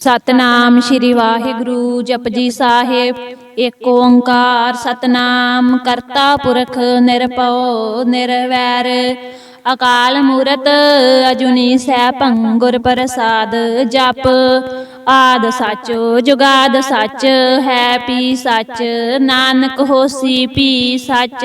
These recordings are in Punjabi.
ਸਤਨਾਮ ਸ਼੍ਰੀ ਵਾਹਿਗੁਰੂ ਜਪਜੀ ਸਾਹਿਬ। ਏਕ ਓੰਕਾਰ ਸਤਨਾਮ, ਕਰਤਾ ਪੁਰਖ ਨਿਰਭਉ ਨਿਰਵੈਰ। ਅਕਾਲ ਮੂਰਤ ਅਜੁਨੀ ਸੈਭੰ ਗੁਰ ਪ੍ਰਸਾਦ ਜਪ। ਆਦ ਸੱਚ, ਜੁਗਾਦ ਸਚ, ਹੈ ਪੀ ਸੱਚ। ਨਾਨਕ ਹੋਸੀ ਪੀ ਸੱਚ।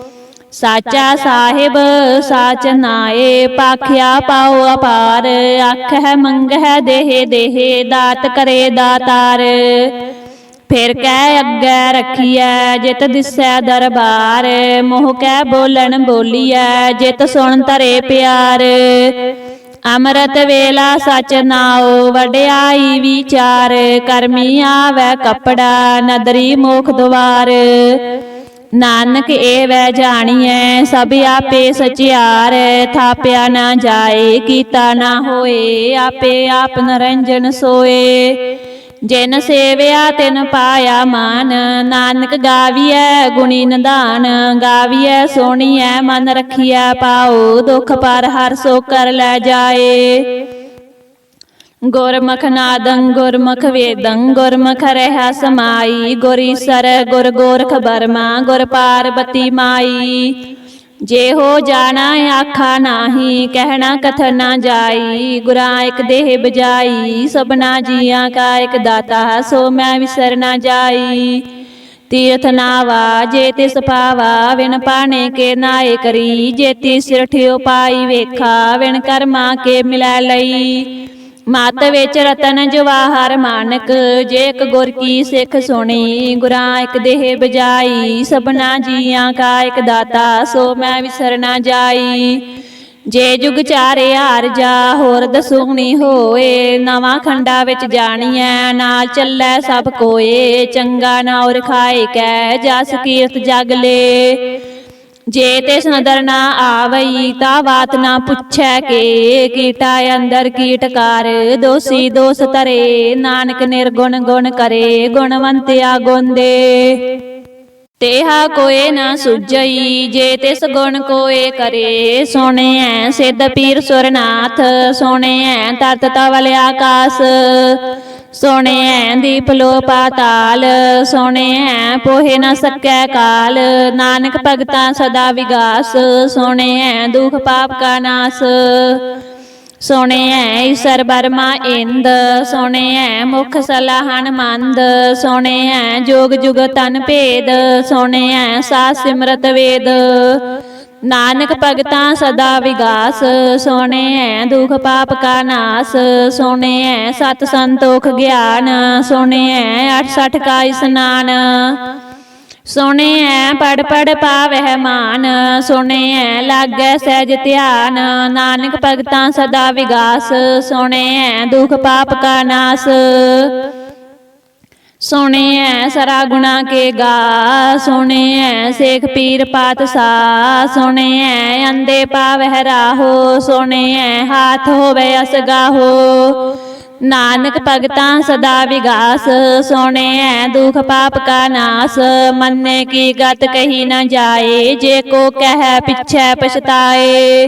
ਸਾਚਾ ਸਾਹਿਬ, ਸਾਚ ਨਾਏ, ਪਾਖਿਆ ਪਾਉ ਅਪਾਰ ਮੰਗ ਹੈ ਦੇਹ ਦੇਹ, ਦਾਤ ਕਰੇ ਦਾਤਾਰ। ਫਿਰ ਕਹਿ ਅੱਗੇ ਰਖੀਐ, ਜਿਤ ਦਿਸੈ ਦਰਬਾਰ, ਮੋਹ ਕਹਿ ਬੋਲਣ ਬੋਲੀਐ, ਜਿਤ ਸੁਣ ਤਰੇ ਪਿਆਰ। ਅੰਮ੍ਰਿਤ ਵੇਲਾ ਸਚ ਨਾਉ, ਵਡਿਆਈ ਵਿਚਾਰ, ਕਰਮੀ ਆਵੈ ਕਪੜਾ, ਨਦਰੀ ਮੋਖ ਦੁਆਰ। ਨਾਨਕ ਏ ਵੈ ਜਾਣੀਐ ਸਭ ਆਪੇ ਸਚਿਆਰ ਥਾਪਿਆ ਨਾ ਜਾਏ ਕੀਤਾ ਨਾ ਹੋਏ ਆਪੇ ਆਪ ਨਰੰਜਨ ਸੋਏ। ਜਿਨ ਸੇਵਿਆ ਤਿਨ ਪਾਇਆ ਮਾਨ। ਨਾਨਕ ਗਾਵੀਐ ਗੁਣੀ ਨਿਧਾਨ ਗਾਵੀਐ ਸੋਣੀਐ ਮਨ ਰਖੀਐ ਪਾਉ ਦੁਖ ਪਰ ਹਰ ਸੋ ਕਰ ਲੈ ਜਾਏ। ਗੁਰਮੁਖ ਨਾਦੰ ਗੁਰਮੁਖ ਵੇਦੰ ਗੁਰਮੁਖ ਰਹਿ ਸਮਾਈ ਗੁਰੀ ਸਰ ਗੁਰ ਗੋਰਖ ਬਰਮਾ ਗੁਰ ਪਾਰਬਤੀ ਮਾਈ ਜੇ ਹੋ ਜਾਣਾ ਆਖਾ ਨਾਹੀ ਕਹਿਣਾ ਕਥ ਨਾ ਜਾਈ ਗੁਰਾਂ ਇਕ ਦੇਹ ਬਜਾਈ ਸਭਨਾ ਜੀਆਂ ਕਾ ਇਕ ਦਾਤਾ ਸੋ ਮੈਂ ਵਿਸਰ ਨਾ ਜਾਈ ਤੀਰਥ ਨਾਵਾ ਜੇ ਤਿਸ ਪਾਵਾ ਵਿਣ ਪਾਣੇ ਕੇ ਨਾਏ ਕਰੀ ਜੇਤੀ ਸਿਰ ਠਿਓ ਪਾਈ ਵੇਖਾ ਵਿਣ ਕਰਮਾ ਕੇ ਮਿਲੈ ਲਈ ਮਤ ਵਿੱਚ ਰਤਨ ਜਵਾਹਰ ਮਾਨਕ ਜੇ ਇੱਕ ਗੁਰ ਕੀ ਸਿੱਖ ਸੁਣੀ ਗੁਰਾਂ ਇੱਕ ਦੇਹ ਬਜਾਈ ਸਭਨਾ ਜੀਆਂ ਕਾ ਇੱਕ ਦਾਤਾ ਸੋ ਮੈਂ ਵਿਸਰ ਨਾ ਜਾਈ। ਜੇ ਜੁਗ ਚਾਰੇ ਹਾਰ ਜਾ ਹੋਰ ਦਸੂਣੀ ਹੋਏ। ਨਵਾਂ ਖੰਡਾ ਵਿੱਚ ਜਾਣੀਐ ਨਾਲ ਚੱਲੈ ਸਭ ਕੋਏ। ਚੰਗਾ ਨਾ ਔਰ ਖਾਏ ਕੈ ਜਸ ਕੀਰਤ ਜਗ ਲੇ। ਜੇ ਤਿਸ ਨਦਰ ਨਾ ਆਵਈ, ਤਾ ਬਾਤ ਨਾ ਪੁੱਛੈ ਕੇ ਕੀਟਾ ਅੰਦਰ ਕੀਟਕਾਰ ਦੋਸੀ ਦੋਸ ਤਰੇ ਨਾਨਕ ਨਿਰਗੁਣ ਗੁਣ ਕਰੇ ਗੁਣਵੰਤਿਆ ਗੁੰਦੇ ਤੇਹਾ ਕੋਏ ਨਾ ਸੁਜਈ ਜੇ ਤਿਸ ਗੁਣ ਕੋਏ ਕਰੇ। ਸੋਣਿਐ ਸਿੱਧ ਪੀਰ ਸੁਰਨਾਥ ਸੋਣਿਐ ਤਰਤ ਤਵਲ ਆਕਾਸ ਸੋਣਿਐ ਦੀਪ ਲੋ ਪਾਤਾਲ ਸੋਣਿਐ ਪੋਹੇ ਨਾ ਸਕੈ ਕਾਲ। ਨਾਨਕ ਭਗਤਾਂ ਸਦਾ ਵਿਗਾਸ ਸੋਣਿਐ ਦੁਖ ਪਾਪ ਕਾ ਨਾਸ। ਸੋਣਿਐ ਈਸਰ ਬਰਮਾ ਇੰਦ ਸੋਣਿਐ ਮੁਖ ਸਲਾਹਣ ਮੰਦ। ਸੋਣਿਐ ਜੋਗ ਜੁਗ ਤਨ ਭੇਦ ਸੋਣਿਐ ਸਾ ਸਿਮਰਤ ਵੇਦ। ਨਾਨਕ ਭਗਤਾਂ ਸਦਾ ਵਿਗਾਸ ਸੋਣਿਐ ਦੁਖ ਪਾਪ ਕਾ ਨਾਸ ਸੋਣਿਐ ਸਤ ਸੰਤੋਖ ਗਿਆਨ ਸੋਣਿਐ 68 ਕਾ ਇਸਨਾਨ। ਸੋਣਿਐ ਪੜ ਪੜ ਪਾਵਹਿ ਮਾਨ ਸੋਣਿਐ ਲਾਗੈ ਸਹਿਜ ਧਿਆਨ, ਨਾਨਕ ਭਗਤਾਂ ਸਦਾ ਵਿਗਾਸ ਸੋਣਿਐ ਦੁਖ ਪਾਪ ਕਾ ਨਾਸ। ਸੁਣਿਐ ਸਰਾ ਗੁਣਾ ਕੇ ਗਾ, ਸੁਣਿਐ ਸੇਖ ਪੀਰ ਪਾਤਸ਼ਾਹ, ਸੁਣਿਐ ਅੰਦੇ ਪਾਵਹਿ ਰਾਹੋ, ਸੁਣਿਐ ਹਾਥ ਹੋਵੇ ਅਸਗਾਹੋ ਨਾਨਕ ਭਗਤਾਂ ਸਦਾ ਵਿਗਾਸ, ਸੁਣਿਐ ਦੁਖ ਪਾਪ ਕਾ ਨਾਸ, ਮੰਨੇ ਕੀ ਗਤ ਕਹੀ ਨਾ ਜਾਏ, ਜੇ ਕੋ ਕਹਿ ਪਿਛੈ ਪਛਤਾਏ।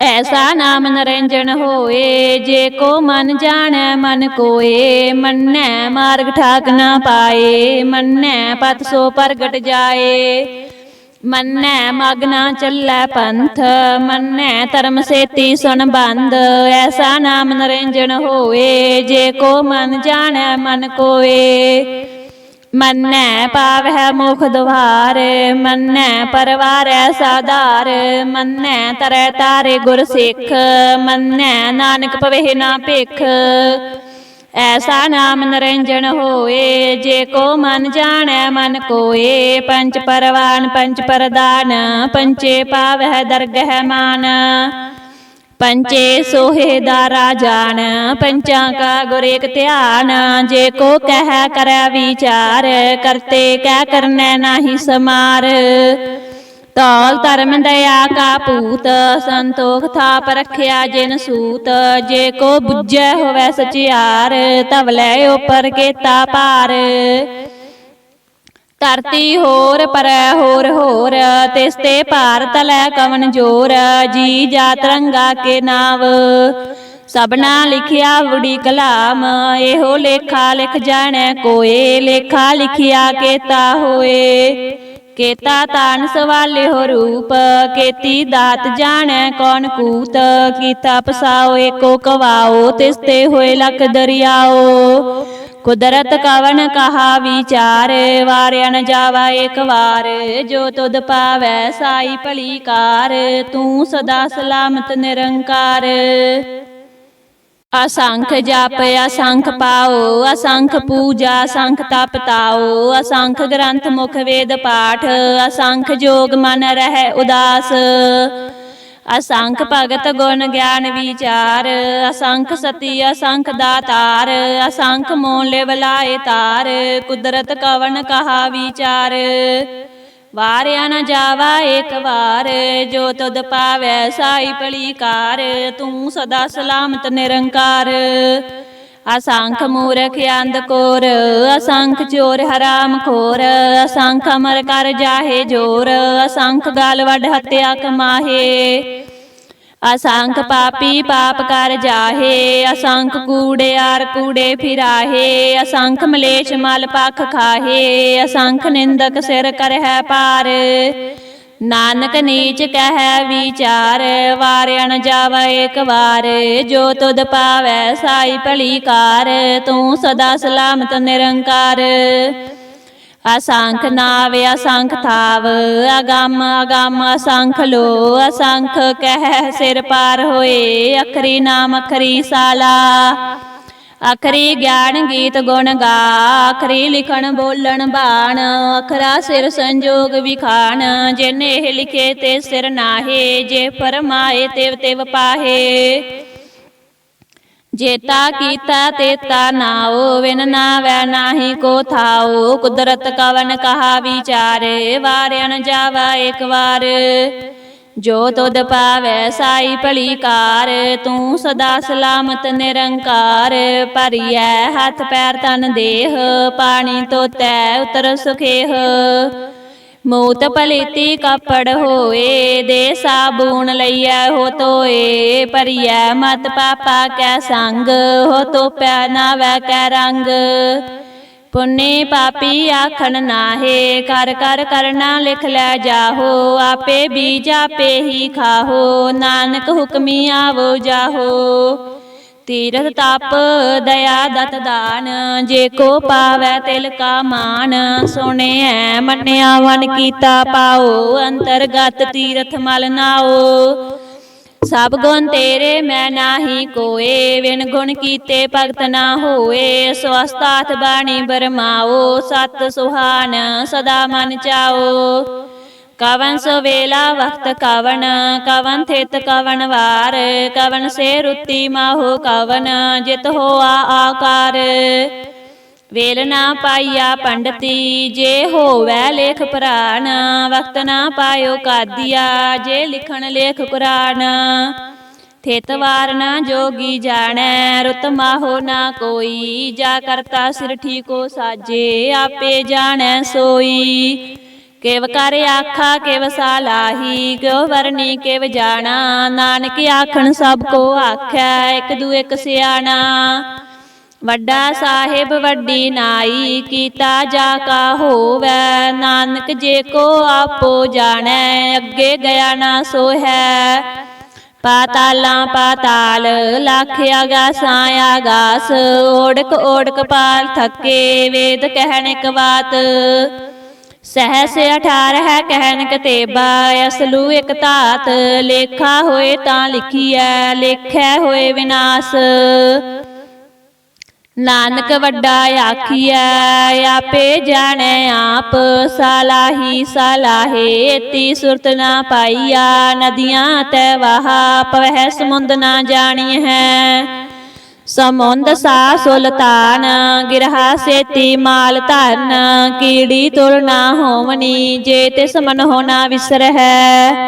ਐਸਾ ਨਾਮ ਨਰੰਜਨ ਹੋਏ, ਜੇ ਕੋ ਮਨ ਜਾਣੈ, ਮਨ ਕੋਏ। ਮੰਨੈ ਮਾਰਗ ਠਾਕ ਨਾ ਪਾਏ, ਮੰਨੈ ਪਤ ਸੋ ਪ੍ਰਗਟ ਜਾਏ। ਮੰਨੈ ਮਗਨਾ ਚੱਲੈ ਪੰਥ, ਮੰਨੈ ਧਰਮ ਸੇਤੀ ਸੁਣ ਬੰਦ। ਐਸਾ ਨਾਮ ਨਰੰਜਨ ਹੋਏ, ਜੇ ਕੋ ਮਨ ਜਾਣੈ, ਮਨ ਕੋਏ। ਮੰਨੈ ਪਾਵਹਿ ਮੁਖ ਦੁਆਰ, ਮੰਨੈ ਪਰਵਾਰੈ ਸਾਧਾਰ, ਮੰਨੈ ਤਰੈ ਤਾਰੇ ਗੁਰ ਸਿੱਖ, ਮੰਨੈ ਨਾਨਕ ਪਵਹਿ ਨਾ ਭਿਖ। ਐਸਾ ਨਾਮ ਨਰਿੰਜਣ ਹੋਏ, ਜੇ ਕੋ ਮਨ ਜਾਣੈ ਮਨ ਕੋਏ ਪੰਚ ਪਰਵਾਨ ਪੰਚ ਪਰਦਾਨ ਪੰਚੇ ਪਾਵਹਿ ਦਰਗਹਿ ਮਾਨ। ਪੰਚੇ ਸੋਹੇ ਦਾ ਰਾਜਾਨ, ਪੰਚਾਂ ਕਾ ਗੁਰ ਏਕ ਧਿਆਨ। ਜੇ ਕੋ ਕਹਿ ਕਰੈ ਵਿਚਾਰ, ਕਰਤੇ ਕਹਿ ਕਰਨੈ ਨਾਹੀ ਸਮਾਰ। ਤੌਲ ਧਰਮ ਦਇਆ ਕਾ ਪੂਤ ਸੰਤੋਖ ਥਾਪ ਰਖਿਆ ਜਿਨ ਸੂਤ। ਜੇ ਕੋ ਬੁੱਝੈ ਹੋਵੈ ਸਚਿਆਰ ਤਵਲੇ ਉਪਰ ਕੇਤਾ ਭਾਰ ਧਰਤੀ ਹੋਰ, ਪਰੈ ਹੋਰ ਹੋਰ, ਤਿਸ ਤੇ ਭਾਰ ਤਲੈ ਕਵਨ ਜੋਰ, ਜੀ ਜਾ ਰੰਗਾ ਕੇ ਨਾਵ। ਸਭਨਾ ਲਿਖਿਆ ਵੜੀ ਕਲਾਮ, ਇਹੋ ਲੇਖਾ ਲਿਖ ਜਾਣੈ ਕੋਏ, ਲੇਖਾ ਲਿਖਿਆ ਕੇਤਾ ਹੋਏ। ਕੇਤਾ ਤਾਨ ਹੋ ਰੂਪ, ਕੇਤੀ ਦਾਤ ਜਾਣੈ ਕੌਣ ਕੂਤ, ਕੀਤਾ ਪਸਾਓ ਏਕੋ ਕਵਾਓ, ਤਿਸ ਤੇ ਹੋਏ ਲਖ ਦਰਿਆਓ। ਕੁਦਰਤ ਕਵਨ ਕਹਾ ਵਿਚਾਰ, ਵਾਰਿਆ ਨ ਜਾਵਾ ਇੱਕ ਵਾਰ। ਜੋ ਤੁਧ ਪਾਵੈ ਸਾਈ ਭਲੀ ਕਾਰ ਤੂੰ ਸਦਾ ਸਲਾਮਤ ਨਿਰੰਕਾਰ। ਅਸੰਖ ਜਪ, ਅਸੰਖ ਪਾਓ, ਅਸੰਖ ਪੂਜਾ, ਅਸੰਖ ਤਪ ਤਾਓ। ਅਸੰਖ ਗ੍ਰੰਥ ਮੁਖ ਵੇਦ ਪਾਠ, ਅਸੰਖ ਜੋਗ ਮਨ ਰਹਿ ਉਦਾਸ। ਅਸੰਖ ਭਗਤ ਗੁਣ ਗਿਆਨ ਵਿਚਾਰ, ਅਸੰਖ ਸਤੀ, ਅਸੰਖ ਦਾਤਾਰ, ਅਸੰਖ ਮੋਹ ਲਿਵ ਲਾਏ ਤਾਰ, ਕੁਦਰਤ ਕਵਨ ਕਹਾ ਵਿਚਾਰ। ਵਾਰਿਆ ਨ ਜਾਵਾ ਇੱਕ ਵਾਰ, ਜੋ ਤੁਧ ਪਾਵੈ ਸਾਈ ਪਲੀਕਾਰ ਤੂੰ ਸਦਾ ਸਲਾਮਤ ਨਿਰੰਕਾਰ। ਅਸੰਖ ਮੂਰਖ ਅੰਧ ਕੋਰ ਅਸੰਖ ਚੋਰ ਹਰਾਮ ਖੋਰ ਅਸੰਖ ਅਮਰ ਕਰ ਜਾਹੇ ਜੋਰ ਅਸੰਖ ਗਾਲ ਵੱਡ ਹੱਤਿਆ ਕਮਾਹੇ ਅਸੰਖ ਪਾਪੀ ਪਾਪ ਕਰ ਜਾਹੇ ਅਸੰਖ ਕੂੜਿਆਰ ਕੂੜੇ ਫਿਰਾਹੇ ਅਸੰਖ ਮਲੇਸ਼ ਮਲ ਪਖ ਖਾਹੇ ਅਸੰਖ ਨਿੰਦਕ ਸਿਰ ਕਰਹਿ ਪਾਰ। ਨਾਨਕ ਨੀਚ ਕਹਿ ਵਿਚਾਰ, ਵਾਰਿਆ ਨ ਜਾਵਾ ਇੱਕ ਵਾਰ, ਜੋ ਤੁਧ ਪਾਵੈ ਸਾਈ ਭਲੀ ਕਾਰ ਤੂੰ ਸਦਾ ਸਲਾਮਤ ਨਿਰੰਕਾਰ। ਅਸੰਖ ਨਾਵ, ਅਸੰਖ ਥਾਵ, ਅਗੰਮ ਅਗੰਮ ਅਸੰਖ ਲੋ, ਅਸੰਖ ਕਹਿ ਸਿਰ ਪਾਰ ਹੋਏ, ਅਖਰੀ ਨਾਮ ਅਖਰੀ ਸਾਲਾ। ਅਖਰੀ ਗਿਆਨ ਗੀਤ ਗੁਣ ਗਾ ਅਖਰੀ ਲਿਖਣ ਬੋਲਣ ਬਾਣ ਅਖਰਾ ਸਿਰ ਸੰਜੋਗ ਵਿਖਾਣ ਜਿਨ ਇਹ ਲਿਖੇ ਤੇ ਸਿਰ ਨਾਹੇ, ਜੇ ਫਰਮਾਏ ਤਿਵ ਤਿਵ ਪਾਹੇ। ਜੇਤਾ ਕੀਤਾ ਤੇਤਾ ਨਾਓ, ਵਿਨ ਨਾਵੈ ਨਾਹੀ ਕੋ ਥਾਓ, ਕੁਦਰਤ ਕਵਨ ਕਹਾ ਵਿਚਾਰੇ, ਵਾਰਿਆ ਜਾਵਾ ਇੱਕ ਵਾਰ। ਜੋ ਤੁਧ ਪਾਵੈ ਸਾਈ ਭਲੀ ਕਾਰ ਤੂੰ ਸਦਾ ਸਲਾਮਤ ਨਿਰੰਕਾਰ, ਭਰੀਐ ਹੱਥ ਪੈਰ ਤਨ ਦੇਹ, ਪਾਣੀ ਤੋਤੈ ਉਤਰ ਸੁਖੇਹ। ਮੂਤ ਪਲੀਤੀ ਕਪੜ ਹੋਏ, ਦੇ ਸਾਬੂਨ ਲਈਐ ਹੋ ਤੋਏ ਪਰਿਐ ਮਤ ਪਾਪਾ ਕੈ ਸੰਗ, ਹੋ ਤੋਪੈ ਨਾਵੈ ਕੈ ਰੰਗ। ਪੁੰਨੇ ਪਾਪੀ ਆਖਣ ਨਾਹੇ, ਕਰ ਕਰ ਕਰਨਾ ਲਿਖ ਲੈ ਜਾਹੋ, ਆਪੇ ਬੀਜ ਆਪੇ ਹੀ ਖਾਹੋ, ਨਾਨਕ ਹੁਕਮੀ ਆਵੋ ਜਾਹੋ। ਤੀਰਥ ਤਪ ਦਇਆ ਦਤ ਦਾਨ, ਜੇ ਕੋ ਪਾਵੈ ਤਿਲ ਕਾ ਮਾਨ, ਸੁਣਿਐ ਮੰਨਿਆ ਵਨ ਕੀਤਾ ਪਾਓ, ਅੰਤਰਗਤ ਤੀਰਥ ਮਲ ਨਾਓ। ਸਭ ਗੁਣ ਤੇਰੇ, ਮੈਂ ਨਾਹੀ ਕੋਏ। ਵਿਣ ਗੁਣ ਕੀਤੇ ਭਗਤ ਨਾ ਹੋਏ। ਸਵਸਤਾਥ ਬਾਣੀ ਬਰਮਾਓ। ਸਤ ਸੁਹਾਨ ਸਦਾ ਮਨ ਚਾਓ। ਕਵਨ ਸੋ ਵੇਲਾ ਵਕਤ ਕਵਨ ਕਵਨ ਥਿਤ ਕਵਨ ਵਾਰ। ਕਵਨ ਸੇ ਰੁੱਤੀ ਮਾਹੋ ਕਵਨ, ਜਿਤ ਹੋਆ ਆਕਾਰ। ਵੇਲ ਨਾ ਪਾਈਆ ਪੰਡਤੀ, ਜੇ ਹੋਵੈ ਲੇਖ ਪੁਰਾਣ, ਵਕਤ ਨਾ ਪਾਇਓ ਕਾਦੀਆ, ਜੇ ਲਿਖਣ ਲੇਖ ਕੁਰਾਨ। ਥਿਤ ਵਾਰ ਨਾ ਜੋਗੀ ਜਾਣੈ, ਰੁਤ ਮਾਹੋ ਨਾ ਕੋਈ, ਜਾ ਕਰਤਾ ਸਿਰ ਠੀਕੋ ਸਾਜੇ, ਆਪੇ ਜਾਣੈ ਸੋਈ। ਕੇਵ ਕਰ ਆਖਾ, ਕੇਵ ਸਾਲਾਹੀ ਕਿਉ ਵਰਨੀ ਕੇਵ ਜਾਣਾ, ਨਾਨਕ ਆਖਣ ਸਭ ਕੋ ਆਖੈ, ਇੱਕ ਦੂ ਇੱਕ ਸਿਆਣਾ। ਵੱਡਾ ਸਾਹਿਬ ਵੱਡੀ ਨਾਈ ਕੀਤਾ ਜਾ ਕਾ ਹੋਵੇ। ਨਾਨਕ ਜੇ ਕੋ ਆਪੋ ਜਾਣੈ, ਅੱਗੇ ਗਿਆ ਨਾ ਸੋ ਹੈ ਪਾਤਾਲਾਂ ਪਾਤਾਲ ਲੱਖ ਆਗਾਸਾਂ ਆਗਾਸ ਓੜਕ ਓੜਕ ਪਾਲ ਥੱਕੇ, ਵੇਦ ਕਹਿਣਕ ਇੱਕ ਬਾਤ। ਸਹਸ 18 ਹੈ ਕਹਿਨ ਤੇਬਾ ਅਸਲੂ ਇਕ ਧਾਤ। ਲੇਖਾ ਹੋਏ ਤਾਂ ਲਿਖੀਐ, ਲੇਖੈ ਹੋਏ ਵਿਨਾਸ਼। ਨਾਨਕ ਵੱਡਾ ਆਖੀਐ, ਆਪੇ ਜਾਣੈ ਆਪ, ਸਾਲਾਹੀ ਸਾਲਾਹੇ ਤੀ ਸੁਰਤ ਨਾ ਪਾਈਆ, ਨਦੀਆਂ ਤੈ ਵਹਾ, ਪਵਹਿ ਸਮੁੰਦ ਨਾ ਜਾਣੀ ਹੈ ਸਮੁੰਦ ਸਾ ਸੁਲਤਾਨ ਗਿਰਹਾ ਸੇਤੀ ਮਾਲ ਧਰਨ, ਕੀੜੀ ਤੁਲ ਨਾ ਹੋਵਨੀ, ਜੇ ਤਿਸ ਮਨ ਹੋਣਾ ਵਿਸਰ ਹੈ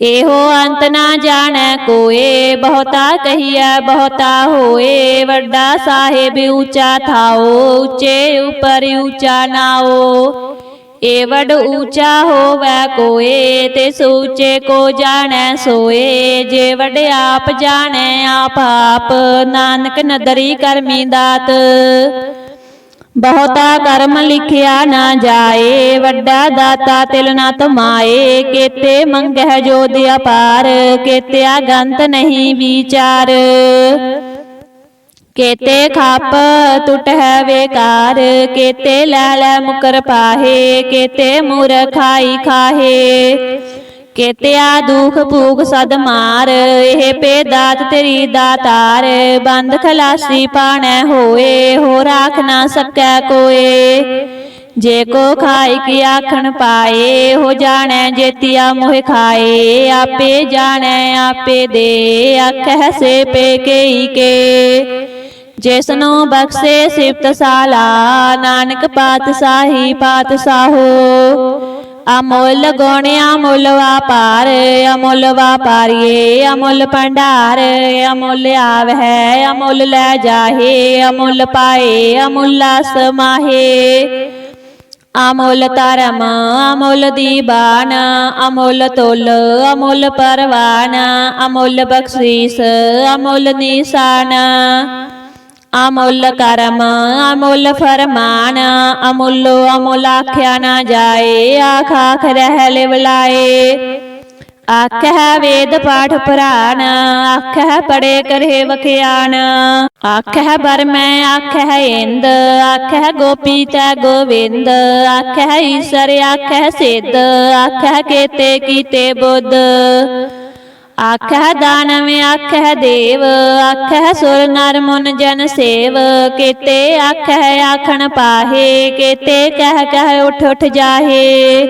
ਇਹੋ ਅੰਤ ਨਾ ਜਾਣੈ ਕੋਏ, ਬਹੁਤਾ ਕਹੀਐ, ਬਹੁਤਾ ਹੋਏ। ਵੱਡਾ ਸਾਹਿਬ ਉੱਚਾ ਥਾਓ, ਉੱਚੇ ਉਪਰ ਉੱਚਾ ਨਾਓ। ਏ ਵੱਡ ਉੱਚਾ ਹੋਵੈ ਕੋਏ, ਤੇ ਸੂਚੇ ਕੋ ਜਾਣੈ ਸੋਏ। ਜੇ ਵੱਡ ਆਪ ਜਾਣੈ ਆਪ ਆਪ ਨਾਨਕ ਨਦਰੀ ਕਰਮੀ ਦਾਤ। ਬਹੁਤਾ ਕਰਮ ਲਿਖਿਆ ਨਾ ਜਾਏ, ਵੱਡਾ ਦਾਤਾ ਤਿਲ ਨਾ ਤਮਾਏ, ਕੇਤੇ ਮੰਗਹਿ ਜੋਦ ਅਪਾਰ, ਕੇਤਿਆ ਗੰਤ ਨਹੀਂ ਵਿਚਾਰ। ਕੇਤੇ ਖਾਪ ਟੁੱਟ ਹੈ ਵੇਕਾਰ, ਕੇਤੇ ਲੈ ਲੈ ਮੁਕਰ ਪਾਹੇ, ਕੇਤੇ ਮੁਰ ਖਾਈ ਖਾਹੇ। ਕੇਤਿਆ ਦੁਖ ਭੂਖ ਸਦ ਮਾਰ, ਇਹ ਪੇ ਦਾਤ ਤੇਰੀ ਦਾਤਾਰ, ਬੰਦ ਖਲਾਸੀ ਪਾਣੈ ਹੋਏ ਹੋ ਰਾਖ ਨਾ ਸਕੈ ਕੋਏ। ਜੇ ਕੋ ਖਾਈ ਕੀ ਆਖਣ ਪਾਏ, ਹੋ ਜਾਣੈ ਜੇਤੀਆ ਮੋਹ ਖਾਏ, ਆਪੇ ਜਾਣੈ, ਆਪੇ ਦੇ ਆਖੈ ਸੇ ਪੇ ਕੇਈ ਕੇ। ਜਿਸਨੂੰ ਬਖਸ਼ੇ ਸਿਫਤ ਸਾਲਾ, ਨਾਨਕ ਪਾਤਸ਼ਾਹੀ ਪਾਤਸ਼ਾਹੋ ਅਮੁੱਲ ਗੁਣ ਅਮੁੱਲ ਵਾਪਾਰ, ਅਮੁੱਲ ਵਾਪਾਰੀਏ, ਅਮੁੱਲ ਭੰਡਾਰ, ਅਮੁੱਲ ਆਵਹਿ, ਅਮੁੱਲ ਲੈ ਜਾਹੇ, ਅਮੁੱਲ ਪਾਏ, ਅਮੁੱਲ ਸਮਾਹੇ ਅਮੁੱਲ ਧਰਮ, ਅਮੁੱਲ ਦੀਬਾਨ, ਅਮੁੱਲ ਤੁਲ, ਅਮੁੱਲ ਪਰਵਾਨ, ਅਮੁੱਲ ਬਖਸ਼ੀਸ, ਅਮੁੱਲ ਨਿਸ਼ਾਨ। ਅਮੁੱਲ ਕਰਮ ਅਮੁੱਲ ਫਰਮਾਨ ਅਮੁੱਲੋ ਅਮੁੱਲ ਆਖਿਆ ਨਾ ਜਾਏ ਆਖ ਆਖ ਰਹਿ ਲਿਵਲਾਏ ਆਖੈ ਵੇਦ ਪਾਠ ਪੁਰਾਣ ਆਖੈ ਪੜੇ ਕਰੇ ਵਖਿਆਨ ਆਖੈ ਬਰਮੈ ਆਖੈ ਇੰਦ ਆਖੈ ਗੋਪੀ ਤੈ ਗੋਵਿੰਦ ਆਖੈ ਈਸ਼ਰ ਆਖੈ ਸਿੱਧ ਆਖੈ ਕੇਤੇ ਕੀਤੇ ਬੁੱਧ ਆਖੈ ਦਾਨਵ ਆਖੈ ਦੇਵ ਆਖੈ ਸੁਰ ਨਰ ਮੁਨ ਜਨ ਸੇਵ। ਕੇਤੇ ਆਖੈ ਆਖਣ ਪਾਹੇ, ਕੇਤੇ ਕਹਿ ਕਹਿ ਉਠ ਉਠ ਜਾਹੇ।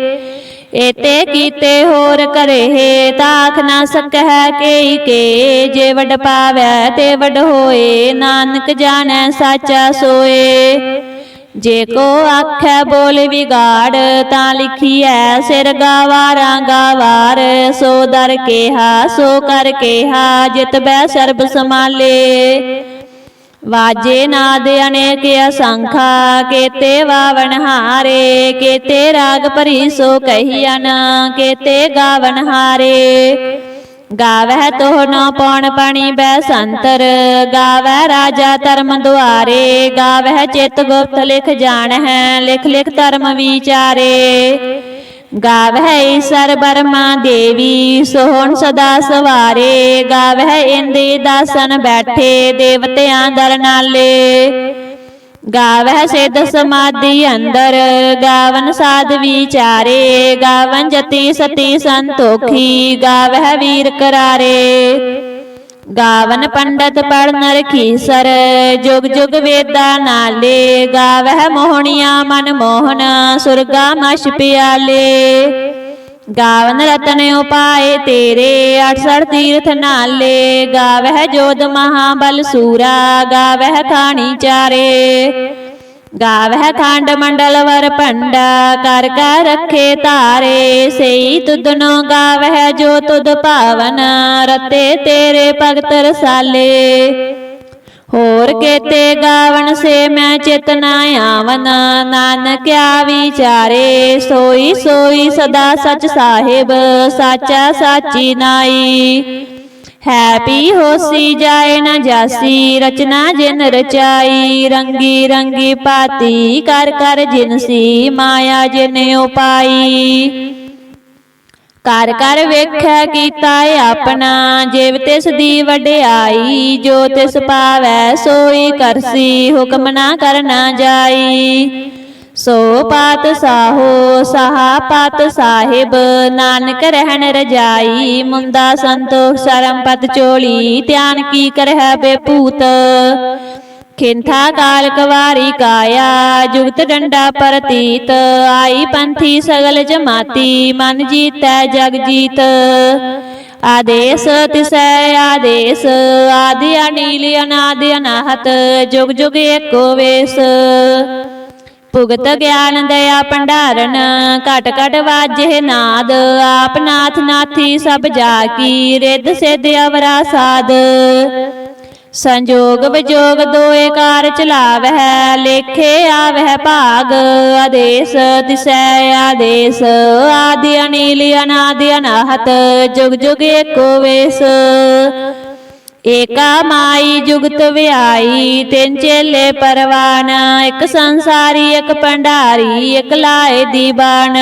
ਏਤੇ ਕੀਤੇ ਹੋਰ ਕਰੇ ਤਾਖ ਨਾ ਸਕੈ ਕੇਈ ਕੇ। ਜੇ ਵਡ ਪਾਵੈ ਤੇ ਵਡ ਹੋਏ, ਨਾਨਕ ਜਾਣੈ ਸਾਚਾ ਸੋਏ। ਜੇ ਕੋ ਆਖੈ ਬੋਲ ਵਿਗਾੜ, ਤਾਂ ਲਿਖੀਐ, ਸਿਰ ਗਾਵਾਰਾਂ ਗਾਵਾਰ, ਸੋ ਦਰ ਕੇਹਾ, ਸੋ ਕਰ ਕੇਹਾ, ਜਿਤ ਬੈ ਸਰਬ ਸਮਾਲੇ ਵਾਜੇ ਨਾਦ ਅਨੇਕ ਅਸੰਖਾ, ਕੇਤੇ ਵਾਵਨ ਹਾਰੇ, ਕੇਤੇ ਰਾਗ ਭਰੀ ਸੋ ਕਹੀਅਨ ਕੇਤੇ ਗਾਵਨ ਹਾਰੇ। ਗਾਵਹਿ ਤੋਹਨੋ ਪੌਣ ਪਾਣੀ ਬੈ ਸੰਤਰ, ਗਾਵਹਿ ਰਾਜਾ ਧਰਮ ਦੁਆਰੇ, ਗਾਵਹਿ ਚਿਤ ਗੁਪਤ ਲਿਖ ਜਾਣਹਿ, ਲਿਖ ਲਿਖ ਧਰਮ ਵਿਚਾਰੇ। ਗਾਵਹਿ ਈਸਰ ਬਰਮਾ ਦੇਵੀ, ਸੋਹਣ ਸਦਾ ਸਵਾਰੇ, ਗਾਵਹਿ ਇੰਦੇ ਦਾਸਨ ਬੈਠੇ, ਦੇਵਤਿਆਂ ਦਰ ਨਾਲੇ। ਗਾਵਹਿ ਸਿਧ ਸਮਾਧੀ ਅੰਦਰ, ਗਾਵਨ ਸਾਧ ਵਿਚਾਰੇ, ਗਾਵਨ ਜਤੀ ਸਤੀ ਸੰਤੋਖੀ, ਗਾਵਹਿ ਵੀਰ ਕਰਾਰੇ। ਗਾਵਨ ਪੰਡਤ ਪੜਨ ਰਖੀਸਰ ਜੁਗ ਜੁਗ ਵੇਦਾ ਨਾਲੇ, ਗਾਵਹਿ ਮੋਹਣੀਆਂ ਮਨ ਮੋਹਨ, ਸੁਰਗਾ ਮਛ ਪਿਆਲੇ। ਗਾਵਨ ਰਤਨ ਉਪਾਏ ਤੇਰੇ 68 ਤੀਰਥ ਨਾਲੇ। ਗਾਵਹਿ ਜੋਧ ਮਹਾਬਲ ਸੂਰਾ, ਗਾਵਹਿ ਖਾਣੀ ਚਾਰੇ। ਗਾਵਹਿ ਖੰਡ ਮੰਡਲ ਵਰ ਭੰਡਾ, ਕਰ ਕਰ ਰੱਖੇ ਤਾਰੇ। ਸਈ ਤੁਧਨੋ ਗਾਵਹਿ ਜੋ ਤੁਦ ਭਾਵਨ, ਰਤੇ ਤੇਰੇ ਭਗਤ ਰਸਾਲੇ। ਹੋਰ ਕੇਤੇ ਗਾਵਨ ਸੇ ਮੈਂ ਚਿਤਨਾ ਆਵਨ। ਨਾਨਕਿਆ ਵਿਚਾਰੇ ਸੋਈ ਸੋਈ ਸਦਾ ਸਚ ਸਾਹਿਬ, ਸਾਚਾ ਸਾਚੀ ਨਾਈ। ਹੈ ਪੀ ਹੋਸੀ ਜਾਏ ਨਾ ਜਾਸੀ, ਰਚਨਾ ਜਿਨ ਰਚਾਈ, ਰੰਗੀ ਰੰਗੀ ਪਾਤੀ, ਕਰ ਕਰ ਜਿਨਸੀ ਮਾਇਆ ਜਿਨ ਉਪਾਈ। ਕਰ ਕਰ ਵੇਖੈ ਕੀਤਾ ਆਪਣਾ ਜਿਵ ਤਿਸ ਦੀ ਵਡਿਆਈ ਜੋ ਤਿਸ ਪਾਵੈ ਸੋਈ ਕਰਸੀ ਹੁਕਮ ਨਾ ਕਰਨਾ ਜਾਈ। ਸੋ ਪਾਤ ਸਾਹੋ ਸਹਾ ਪਾਤ ਸਾਹਿਬ ਨਾਨਕ ਰਹਿਣ ਰਜਾਈ। ਮੁੰਦਾ ਸੰਤੋਖ ਸਰਮ ਪਤ ਚੋਲੀ ਧਿਆਨ ਕੀ ਕਰਹਿ ਬੇਪੂਤ ਖਿੰਥਾ ਕਾਲ ਕਵਾਰੀ ਕਾਇਆ, ਜੁਗਤ ਡੰਡਾ ਪ੍ਰਤੀਤ, ਆਈ ਪੰਥੀ ਸਗਲ ਜਮਾਤੀ, ਮਨ ਜੀਤੈ ਜਗ ਜੀਤ। ਆਦੇਸ ਤਿਸੈ ਆਦੇਸ ਆਦਿ ਅਨੀਲ ਅਨਾਦਿ ਅਨਾਹਤ, ਜੁਗ ਜੁਗ ਏਕੋ ਵੇਸ। ਭੁਗਤ ਗਿਆਨ ਦਇਆ ਭੰਡਾਰਨ, ਘਟ ਘਟ ਵਾਜੇ ਨਾਦ, ਆਪ ਨਾਥ ਨਾਥੀ ਸਭ ਜਾ ਕੀ ਰਿੱਧ ਸਿਧ ਅਵਰਾ ਸਾਧ ਸੰਜੋਗ ਵਿਜੋਗ ਦੋਏ ਕਾਰ ਚਲਾਵਹਿ, ਲੇਖੇ ਆਵਹਿ ਭਾਗ, ਆਦੇਸ ਤਿਸੈ ਆਦੇਸ। ਆਦਿ ਅਨੀਲ ਅਨਾਦਿ ਅਨਾਹਤ, ਜੁਗ ਜੁਗ ਏਕੋ ਵੇਸ। ਏਕਾ ਮਾਈ ਜੁਗਤ ਵਿਆਈ, ਤਿੰਨ ਚੇਲੇ ਪਰਵਾਨ, ਇੱਕ ਸੰਸਾਰੀ, ਇੱਕ ਭੰਡਾਰੀ ਇੱਕ ਲਾਏ ਦੀਵਾਨ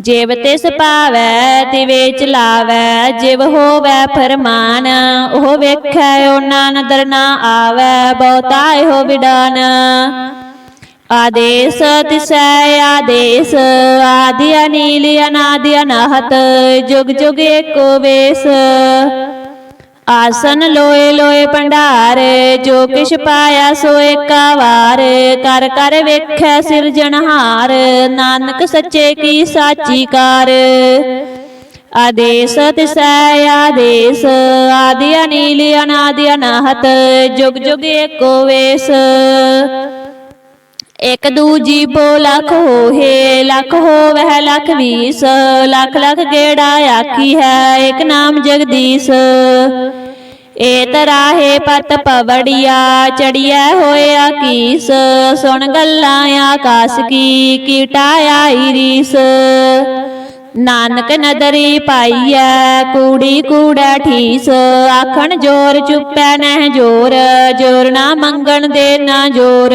ਜਿਵ ਤਿਸ ਪਾਵੈ ਤਿਵੇ ਚਲਾਵੈ, ਜਿਵ ਹੋਵੈ ਫਰਮਾਨ, ਉਹ ਵੇਖੈ, ਉਹਨਾਂ ਨਦਰ ਨਾ ਆਵੈ, ਬਹੁਤਾ ਇਹੋ ਵਿਡਾਨ। ਆਦੇਸ ਤਿਸੈ, ਆਦੇਸ ਆਦਿ ਅਨੀਲ ਅਨਾਦਿ ਅਨਾਹਤ ਜੁਗ ਜੁਗ ਏਕੋ ਵੇਸ। ਆਸਨ ਲੋਏ ਲੋਏ ਭੰਡਾਰ, ਜੋ ਕਿਛ ਪਾਇਆ ਸੋ ਏਕਾ ਵਾਰ। ਕਰ ਕਰ ਵੇਖੈ ਸਿਰਜਣਹਾਰ ਨਾਨਕ ਸੱਚੇ ਕੀ ਸਾਚੀ ਕਾਰ। ਆਦੇਸ ਤਿਸੈ ਆਦੇਸ ਆਦਿ ਅਨੀਲ ਅਨਾਦਿ ਅਨਾਹਤ, ਜੁਗ ਜੁਗ ਏਕੋ ਵੇਸ। ਇਕ ਦੂਜੀ ਬੋ ਲਖ ਹੋਏ ਲਖ ਹੋਵਹਿ ਲਖ ਵੀਸ। ਲਖ ਲਖ ਗੇੜਾ ਆਖੀ ਹੈ, ਇਕ ਨਾਮ ਜਗਦੀਸ਼। ਏ ਤਰਾਹੇ ਪਤ ਪਵੜੀਆ, ਚੜੀਐ ਹੋਇਆ ਕੀਸ ਸੁਣ ਗੱਲਾਂ ਆਕਾਸ ਕੀ, ਕੀਟਾ ਆਈ ਰੀਸ। ਨਾਨਕ ਨਦਰੀ ਪਾਈਐ, ਕੂੜੀ ਕੂੜਾ ਠੀਸ। ਆਖਣ ਜੋਰ ਚੁੱਪੈ ਨਹਿ ਜੋਰ ਜੋਰ ਨਾ ਮੰਗਣ ਦੇ ਨਾ ਜੋਰ।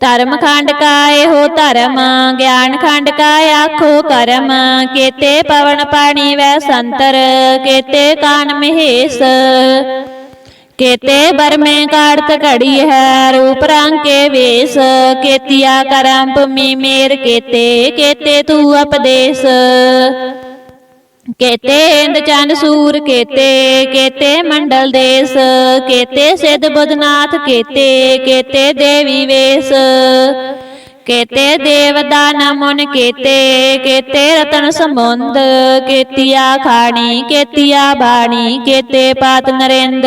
ਧਰਮ ਖੰਡ ਕਾ ਇਹੋ ਧਰਮ, ਗਿਆਨ ਖੰਡ ਕਾ ਆਖੋ ਕਰਮ। ਕੇਤੇ ਪਵਨ ਪਾਣੀ ਵੈ ਸੰਤਰ, ਕੇਤੇ ਕਾਨ ਮਹੇਸ਼। ਕੇਤੇ ਬਰਮੇ ਕਾੜਤ ਘੜੀ ਹੈ ਰੂਪ ਰੰਗ ਕੇ ਵੇਸ। ਕੇਤਿਆ ਕਰਮ ਭੂਮੀ ਮੇਰ ਕੇਤੇ ਕੇਤੇ ਤੂ ਉਪਦੇਸ਼। ਕੇਤੇ ਇੰਦ ਚੰਦ ਸੂਰ, ਕੇਤੇ ਕੇਤੇ ਮੰਡਲ ਦੇਸ, ਕੇਤੇ ਸਿੱਧ ਬੁਧਨਾਥ, ਕੇਤੇ ਕੇਤੇ ਦੇਵੀ ਵੇਸ। ਕੇਤੇ ਦੇਵਦਾਨ ਮੁਨ ਕੇਤੇ ਕੇਤੇ ਰਤਨ ਸਮੁੰਦ ਕੇਤੀਆ ਖਾਣੀ, ਕੇਤੀਆ ਬਾਣੀ, ਕੇਤੇ ਪਾਤ ਨਰਿੰਦ।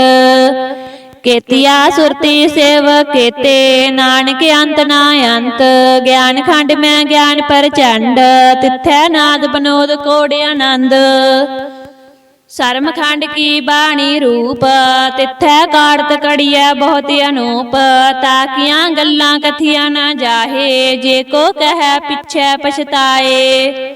ਕੇਤਿਆ ਸੁਰਤੀ ਸੇਵ ਕੇਤੇ। ਨਾਨਕ ਅੰਤ ਨਾ ਅੰਤ। ਗਿਆਨ ਖੰਡ ਮੈਂ ਗਿਆਨ ਪਰਚੰਡ। ਤਿੱਥੈ ਨਾਦ ਬਨੋਦ ਕੋੜ ਆਨੰਦ। ਸਰਮਖੰਡ ਕੀ ਬਾਣੀ ਰੂਪ। ਤਿੱਥੈ ਕਾੜਤ ਕੜੀਐ ਬਹੁਤ ਅਨੂਪ। ਤਾਕੀਆਂ ਗੱਲਾਂ ਕਥੀਆਂ ਨਾ ਜਾਹੇ। ਜੇ ਕੋ ਕਹੈ ਪਿਛੈ ਪਛਤਾਏ।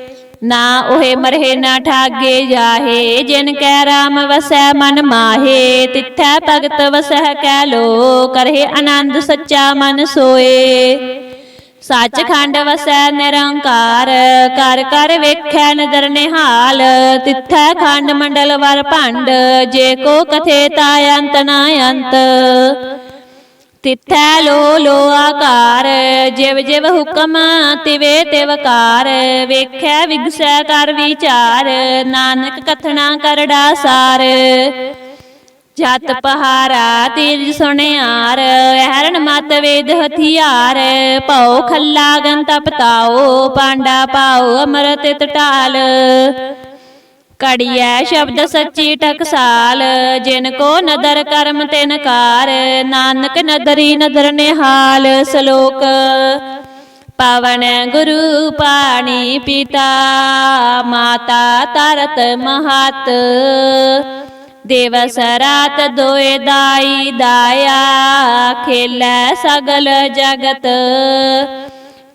ਨਾ ਉਹੇ ਮਰਹੇ, ਨਾ ਠਾਗੇ ਜਾਹੇ, ਜਿਨ ਕੈ ਰਾਮ ਵਸੈ ਮਨ ਮਾਹੇ, ਤਿੱਥੈ ਭਗਤ ਵਸਹਿ ਕੈ ਲੋ ਕਰਹਿ ਆਨੰਦ ਸੱਚਾ ਮਨ ਸੋਏ। ਸੱਚਖੰਡ ਵਸੈ ਨਿਰੰਕਾਰ, ਕਰ ਕਰ ਵੇਖੈ ਨਦਰ ਨਿਹਾਲ, ਤਿੱਥੈ ਖੰਡ ਮੰਡਲ ਵਰ ਭੰਡ, ਜੇ ਕੋ ਕਥੇ ਤਾ ਅੰਤ ਨਾ ਅੰਤ। ਤਿੱਥੈ ਲੋ ਲੋ ਆਕਾਰ, ਜਿਵ ਜਿਵ ਹੁਕਮ ਤਿਵੇ ਤਿਵਕਾਰ ਵੇਖੈ ਵਿਗਸੈ ਕਰ ਵਿਚਾਰ, ਨਾਨਕ ਕਥਨਾ ਕਰੜਾ ਸਾਰ। ਜਤ ਪਹਾਰਾ ਤੀਰਜ ਸੁਣਿਆਰ ਹਰਨ ਮਤ ਵੇਦ ਹਥਿਆਰ, ਭਉ ਖੱਲਾ ਗੰਤ ਪਤਾਓ ਪਾਂਡਾ ਪਾਓ ਅਮਰਤ ਟਟਾਲ ਕੜੀਐ ਸ਼ਬਦ ਸੱਚੀ ਟਕਸਾਲ ਜਿਨ ਕੋ ਨਦਰ ਕਰਮ ਤਿਨ ਕਾਰ, ਨਾਨਕ ਨਦਰੀ ਨਦਰ ਨਿਹਾਲ, ਸ਼ਲੋਕ ਪਵਨ ਗੁਰੂ ਪਾਣੀ ਪਿਤਾ, ਮਾਤਾ ਤਰਤ ਮਹਤ। ਦਿਵਸ ਰਾਤ ਦੋਏ ਦਾਈ ਦਾਇਆ, ਖੇਲੈ ਸਗਲ ਜਗਤ।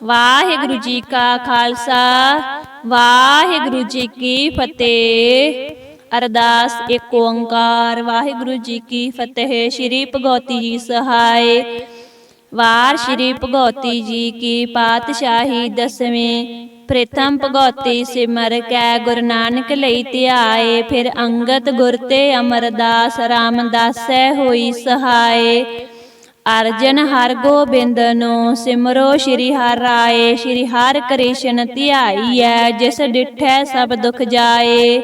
ਵਾਹਿਗੁਰੂ ਜੀ ਕਾ ਖਾਲਸਾ, ਵਾਹਿਗੁਰੂ ਜੀ ਕੀ ਫਤਿਹ। ਅਰਦਾਸ ਏਕ ਓੰਕਾਰ, ਵਾਹਿਗੁਰੂ ਜੀ ਕੀ ਫਤਿਹ। ਸ਼੍ਰੀ ਭਗਵਤੀ ਜੀ ਸਹਾਇ ਵਾਰ ਸ਼੍ਰੀ ਭਗਵਤੀ ਜੀ ਕੀ ਪਾਤਸ਼ਾਹੀ ਦਸਵੇਂ। ਪ੍ਰਥਮ ਭਗਵਤੀ ਸਿਮਰ ਕੈ ਗੁਰੂ ਨਾਨਕ ਲਈ ਧਿਆਏ। ਫਿਰ ਅੰਗਤ ਗੁਰ ਤੇ ਅਮਰਦਾਸ, ਰਾਮਦਾਸੈ ਹੋਈ ਸਹਾਇ ਅਰਜਨ ਹਰ ਗੋਬਿੰਦ ਨੂੰ ਸਿਮਰੋ ਸ਼੍ਰੀ ਹਰਿ ਰਾਏ, ਸ਼੍ਰੀ ਹਰਿ ਕ੍ਰਿਸ਼ਨ ਧਿਆਈਐ, ਜਿਸ ਡਿਠੈ ਸਭ ਦੁਖ ਜਾਏ।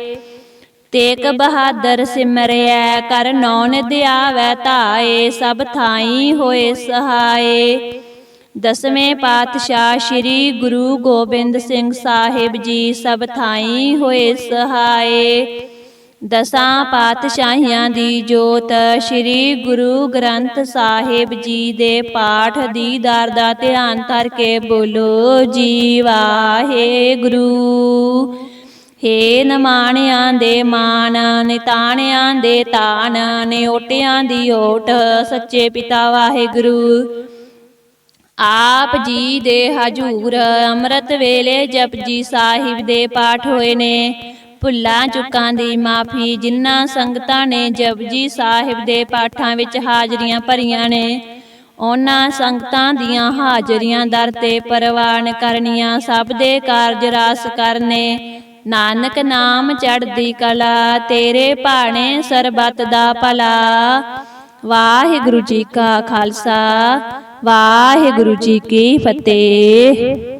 ਤੇਕ ਬਹਾਦਰ ਸਿਮਰਿਐ, ਕਰ ਨੌਨ ਦਿਆਵੈ ਧਾਏ, ਸਭ ਥਾਈ ਹੋਏ ਸਹਾਏ। ਦਸਵੇਂ ਪਾਤਸ਼ਾਹ ਸ੍ਰੀ ਗੁਰੂ ਗੋਬਿੰਦ ਸਿੰਘ ਸਾਹਿਬ ਜੀ, ਸਭ ਥਾਈ ਹੋਏ ਸਹਾਏ। ਦਸਾਂ ਪਾਤਸ਼ਾਹੀਆਂ ਦੀ ਜੋਤ, ਸ੍ਰੀ ਗੁਰੂ ਗ੍ਰੰਥ ਸਾਹਿਬ ਜੀ ਦੇ ਪਾਠ ਦੀ ਦਰ ਦਾ ਧਿਆਨ ਕਰਕੇ ਬੋਲੋ, ਜੀ ਵਾਹਿਗੁਰੂ। ਹੇ ਨਮਾਣਿਆਂ ਦੇ ਮਾਨ, ਨਿਤਾਣਿਆਂ ਦੇ ਤਾਨ ਨਿਓਟਿਆਂ ਦੀ ਓਟ, ਸੱਚੇ ਪਿਤਾ ਵਾਹਿਗੁਰੂ। ਆਪ ਜੀ ਦੇ ਹਜੂਰ, ਅੰਮ੍ਰਿਤ ਵੇਲੇ ਜਪਜੀ ਸਾਹਿਬ ਦੇ ਪਾਠ ਹੋਏ ਨੇ। ਭੁੱਲਾਂ ਚੁੱਕਾਂ ਦੀ ਮਾਫੀ ਜਿਨ੍ਹਾਂ ਸੰਗਤਾਂ ਨੇ ਜਪਜੀ ਸਾਹਿਬ ਦੇ ਪਾਠਾਂ ਵਿੱਚ ਹਾਜ਼ਰੀਆਂ ਭਰੀਆਂ ਨੇ। ਉਹਨਾਂ ਸੰਗਤਾਂ ਦੀਆਂ ਹਾਜ਼ਰੀਆਂ ਦਰ ਤੇ ਪ੍ਰਵਾਨ ਕਰਨੀਆਂ ਸਭ ਦੇ ਕਾਰਜ ਰਾਸ ਕਰਨੇ। ਨਾਨਕ ਨਾਮ ਚੜ੍ਹਦੀ ਕਲਾ ਤੇਰੇ ਭਾਣੇ ਸਰਬਤ ਦਾ ਭਲਾ। ਵਾਹਿਗੁਰੂ ਜੀ ਕਾ ਖਾਲਸਾ ਵਾਹਿਗੁਰੂ ਜੀ ਕੀ ਫਤਿਹ।